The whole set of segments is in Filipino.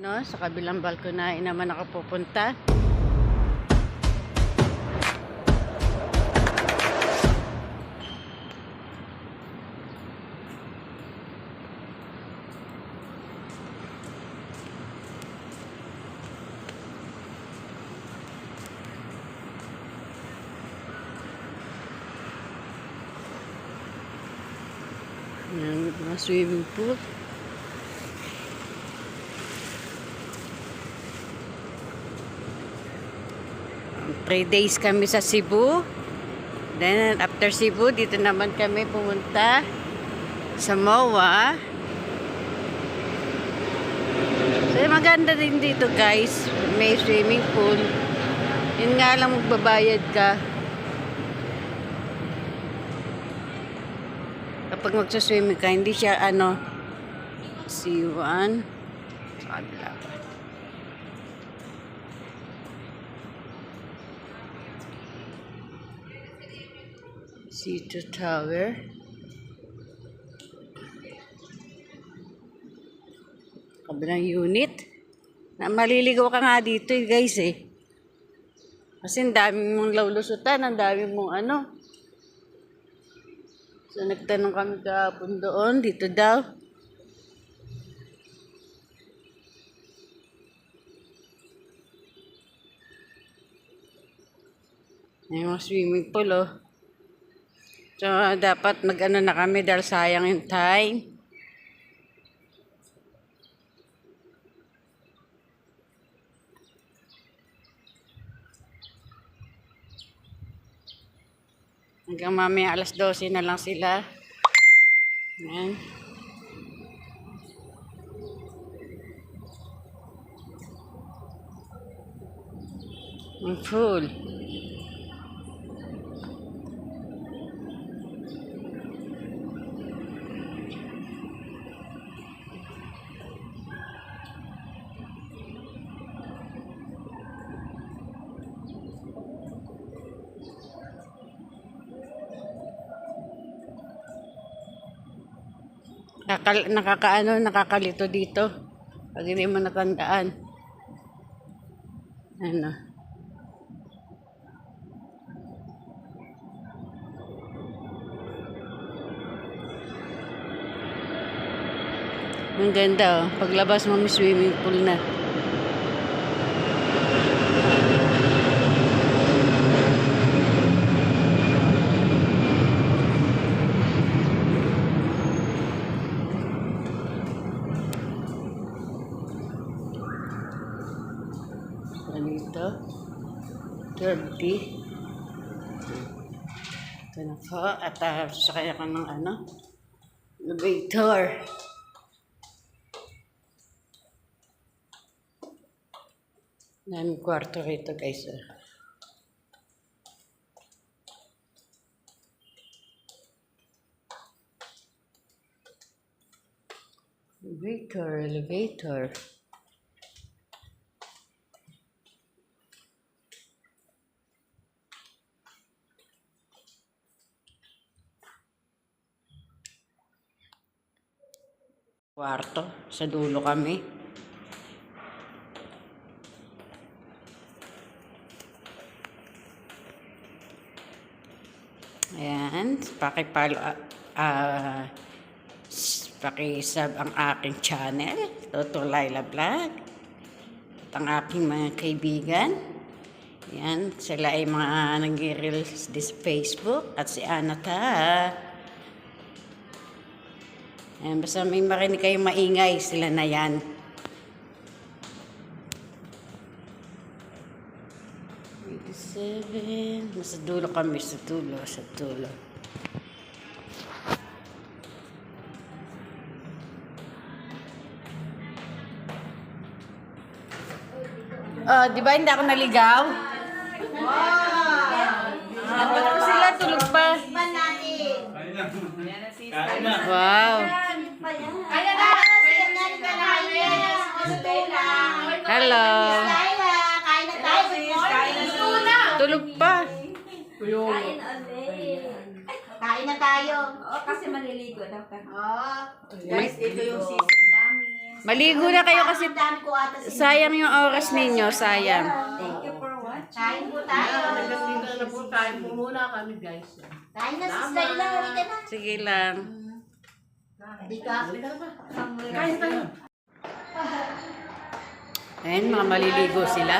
No, sa kabilang balkonahe naman ako pupunta. Yan, mga swimming pool. Three days kami sa Cebu. Then, after Cebu, dito naman kami pumunta sa MOA. So, maganda din dito, guys. May swimming pool. Yun nga lang magbabayad ka. Kapag magsaswimming ka, hindi siya ano, C1. Sa kabila C2 Tower. Kabilang unit. Na maliligaw ka nga dito eh, guys eh. Kasi ang dami mong laulusutan, ang dami mong ano. So nagtanong kami kahapon doon, dito daw. May mga swimming pool oh. So, dapat mag-ano na kami dahil sayang yung time. Hanggang mamaya alas 12 na lang sila. Ayan. Ang full. Nakaka, nakakaano, nakakalito dito. Pag hindi mo natandaan. Ano. Ang ganda oh. Paglabas mo may swimming pool na. Ganito. 30. Ito na po. At uh, sasakay ako ng ano? Elevator. Daming kwarto rito guys. ah. Elevator, elevator. Kwarto, sa dulo kami. Ayan, pakipalo, ah, s- pakisub ang aking channel, Toto Laila Vlog. At ang aking mga kaibigan. Ayan, sila ay mga nag-reels this Facebook at si Anata. Ayan, basta may marinig kayong maingay, sila na yan. Eighty-seven. Nasa dulo kami, sa dulo, sa dulo. Ah, di ba hindi ako naligaw? Wow! Po sila tulog pa? Wow! Kaya na, kaya na ni Kanaya. Stella. Hello! Kain na tayo. Kain na. Tulog pa. Kain ulit. Kain na tayo. Oo, kasi maliligo daw ka. Oh. Guys, ito yung season namin. Maligo na kayo kasi sayang yung oras ninyo, sayang. Thank you for. Kain po tayo. Hanggang dito na po tayo. Pumuna kami guys. Kain na si Slayla. Halika na. Sige lang. Halika na ba? Kain tayo. Ayan, mga maliligo sila.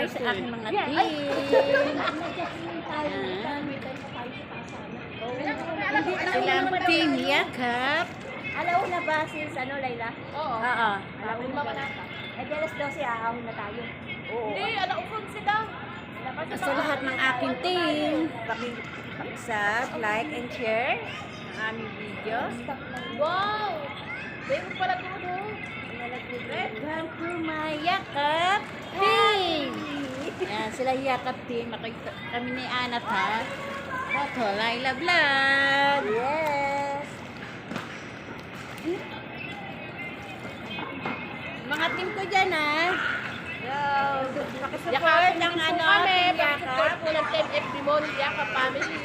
Hello guys, aking mga team. Ilang team yakap. Alauna ba sis, ano, Layla? Oo. Oo. Alauna ba na? Eh, di alas 12, aahon na tayo. Oo. Hindi, alaupon sila. Sa lahat ng aking team, paki- pakisub, like and share ang aming videos. Wow! Bayo pala todo. Welcome to my yakap team. Ayan, sila yakap team. Makita kami ni Anat ha. Ito, Laila Vlog. Yes! Mga team ko dyan ha. Go! Yakap ng ano, team yakap. po ng 10 FB mo, Yakap family.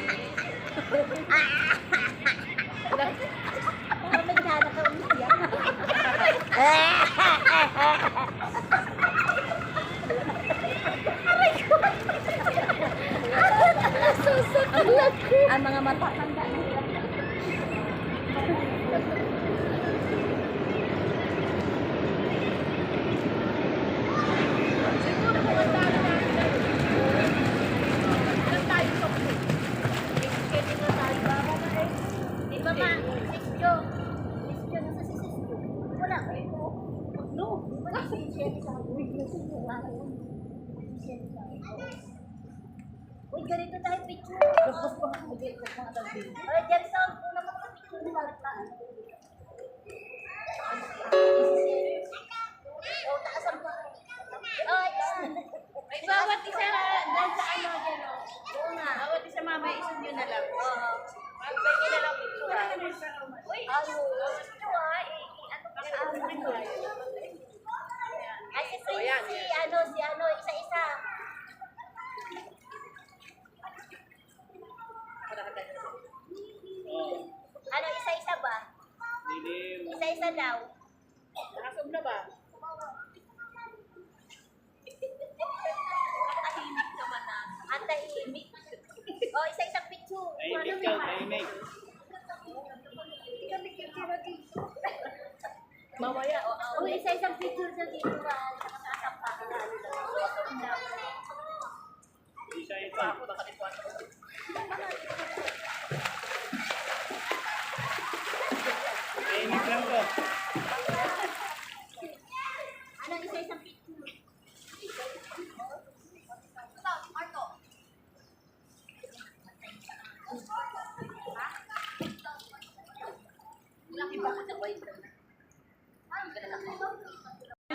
Parang nagdana ka umiyak. Ang mga mata tanda nila. Siguro kung ang dami namin na Ilan tayo sa pool? Schedule na tayo. Baka na eh. Di ba ma? Sisyo. Sisyo. Nasa si Sisyo? Wala. No. Wala si Sisyo. Uy, Sisyo. Uy, ganito tayo picture. Ay, dyan sa una mo sa picture ni Marta. Oh, taas ang pa. Oh, yan. Bawat isa dyan sa ano dyan o. Oo nga. Bawat isa mamaya isang nyo na lang. Oo. Pagpahingin na lang picture. Uy, ano? Ito ah, eh, ano ka sa ano? Ay, si, si, si, ano, si, ano, isa-isa. Ano, isa-isa ba? Isa-isa daw. Nakasog na ba? Tahimik naman na. Ang tahimik. Oh, isa-isang picture. Tahimik ka, tahimik. Mamaya. Oh, isa-isang picture sa dito ba? Nakasasapa ka na. Isa ito. Tahimik lang to. Ano, isa-isang picture? Marco. Laki ba sa boyfriend?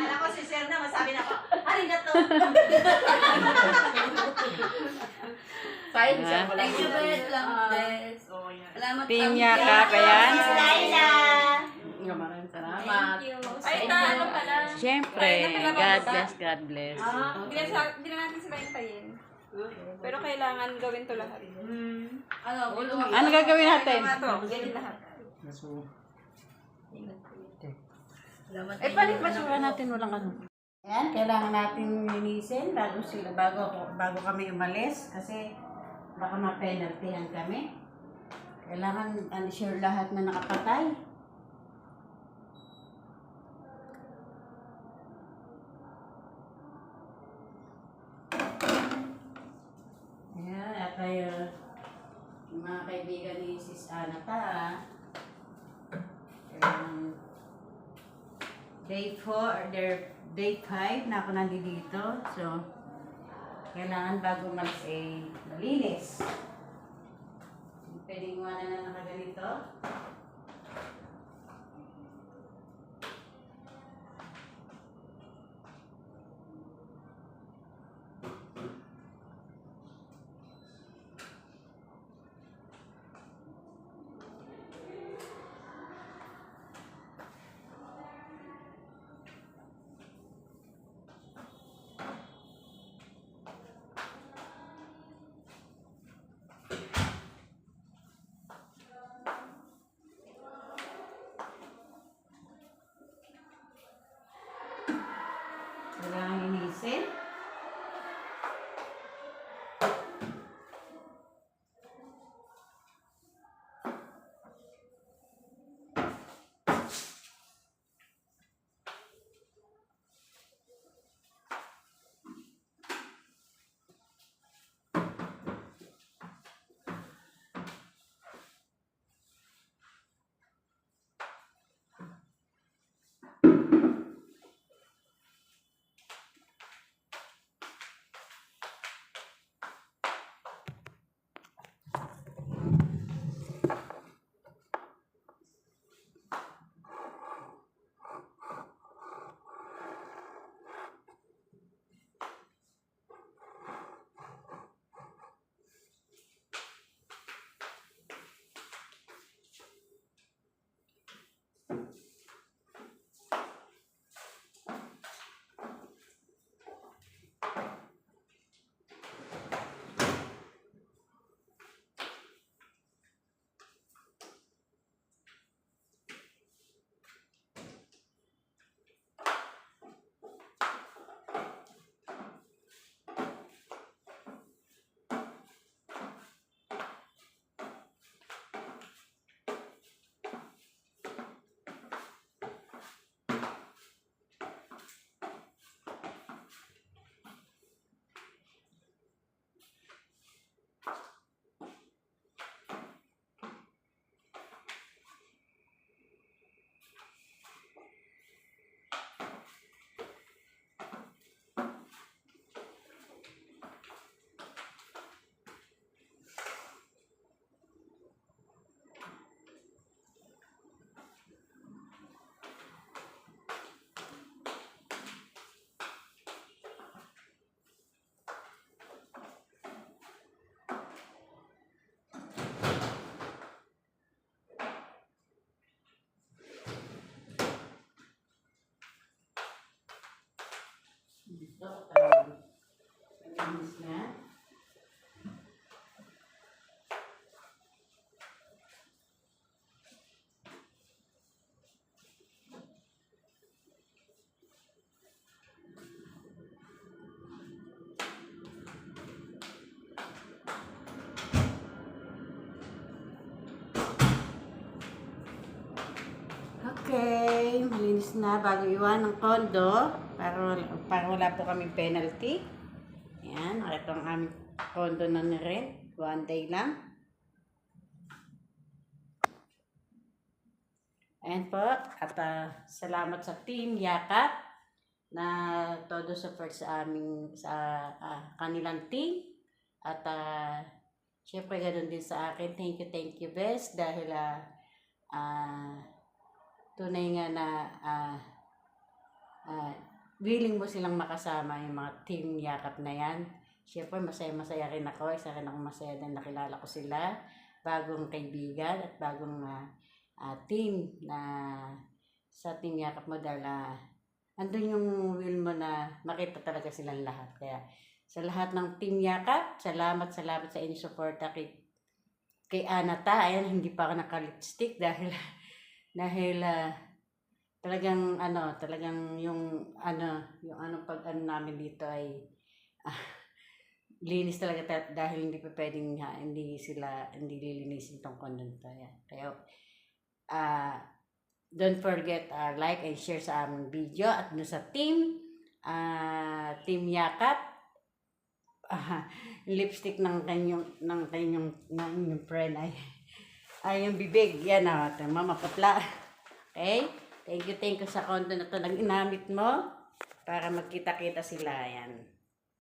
Alam ko si Sir na, masabi na ko. Isa ko lang. Thank you very much. Oo, yan. Salamat. Team yakap, ayan. Miss Laila. Maraming salamat. Ay, ano pala? Siyempre, God bless, God bless. Hindi na, hindi na natin sila hintayin. Pero kailangan gawin to lahat. Ano, ulo Ano gagawin natin? Ganyan lahat. Eh, balik basura natin, walang ano. Ayan, kailangan natin linisin bago sila, bago, bago kami umalis kasi baka ma-penaltyhan kami. Kailangan unsure lahat na nakapatay. Ayan, at tayo, mga kaibigan ni Sis Ana pa, ah. Kailangan day 4 or day 5 na ako nandito. So, kailangan bago umalis ay malinis. Hindi Pwedeng iwanan na nakaganito. Okay, malinis na. Bago iwan ng kondo para, para wala po kaming penalty. Yan, ito ang aming kondo na ni-rent. One day lang. Ayan po, at ah, salamat sa team Yakap na todo support sa aming sa ah, kanilang team at uh, syempre ganoon din sa akin thank you thank you best dahil ah ah, tunay nga na ah, ah, willing mo silang makasama yung mga team yakap na yan. Siyempre, masaya-masaya rin ako. Isa rin ako masaya na nakilala ko sila. Bagong kaibigan at bagong ah, ah, team na sa team yakap mo dahil ah, andun yung will mo na makita talaga silang lahat. Kaya sa lahat ng team yakap, salamat, salamat sa inyong suporta kay kay Anata. Ayan, hindi pa ako naka-lipstick dahil dahil ah, talagang ano, talagang yung ano, yung ano pag ano namin dito ay ah, linis talaga ta- dahil hindi pa pwedeng ha, hindi sila hindi lilinisin tong kondo nito. Yan. Kaya ah don't forget uh, like and share sa aming video at no sa team ah team yakap ah, lipstick ng kanyang ng kanyang ng inyong friend ay ay yung bibig yan ah mamaputla okay thank you thank you sa kondo na to nang inamit mo para magkita-kita sila yan